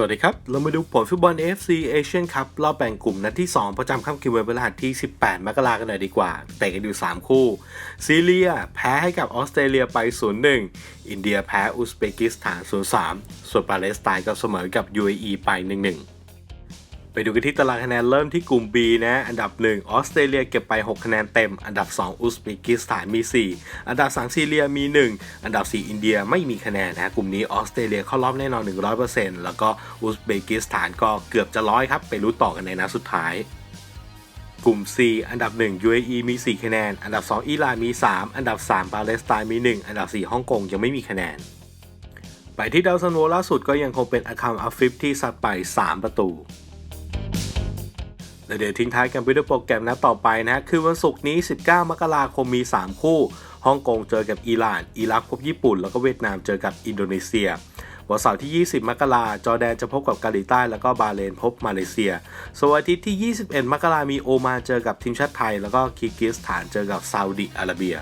สวัสดีครับ เรามาดูผลฟุตบอล AFC Asian Cup รอบแบ่งกลุ่มนัดที่ 2 ประจำค่ำคืนวันพฤหัสที่ 18 มกราคมกันหน่อยดีกว่าเตะกันอยู่ 3 คู่ ซีเรีย แพ้ให้กับออสเตรเลียไป 0-1 อินเดียแพ้อุซเบกิสถาน 0-3 ส่วนปาเลสไตน์ก็เสมอกับ UAE ไป 1-1 ดูกันที่ตารางคะแนนเริ่มที่กลุ่ม B นะ อันดับ 1 ออสเตรเลียเก็บไป 6 คะแนนเต็ม อันดับ 2 อุซเบกิสถานมี 4 อันดับ 3 ซีเรียมี 1 อันดับ 4 อินเดียไม่มีคะแนนนะกลุ่มนี้ออสเตรเลียเข้ารอบแน่นอน 100%แล้วก็อุซเบกิสถานก็เกือบจะร้อยครับ ไปรู้ต่อกันในนัดสุดท้ายกลุ่ม C อันดับ 1 UAE มี 4 คะแนน อันดับ 2 อิหร่านมี 3 อันดับ 3 ปาเลสไตน์มี 1 อันดับ 4 ฮ่องกงยังไม่มีคะแนน ไปที่ดาวซันโวล่าสุดก็ยังคงเป็นอาคัมอัฟฟิฟที่ซัดไป 3 ประตู เดี๋ยวทิ้งท้ายกันไปด้วยโปรแกรมนัดต่อไปนะฮะคือวันศุกร์นี้ 19 มกราคมมี 3 คู่ฮ่องกงเจอกับอิหร่าน อิรักพบญี่ปุ่น แล้วก็เวียดนามเจอกับอินโดนีเซียวันเสาร์ที่ 20 มกราจอแดนจะพบกับเกาหลีใต้ แล้วก็บาเลนพบมาเลเซียส่วนวันอาทิตย์ที่ 21 มกรามีโอมานเจอกับทีมชาติไทย แล้วก็คิร์กิสถานเจอกับซาอุดิอาระเบีย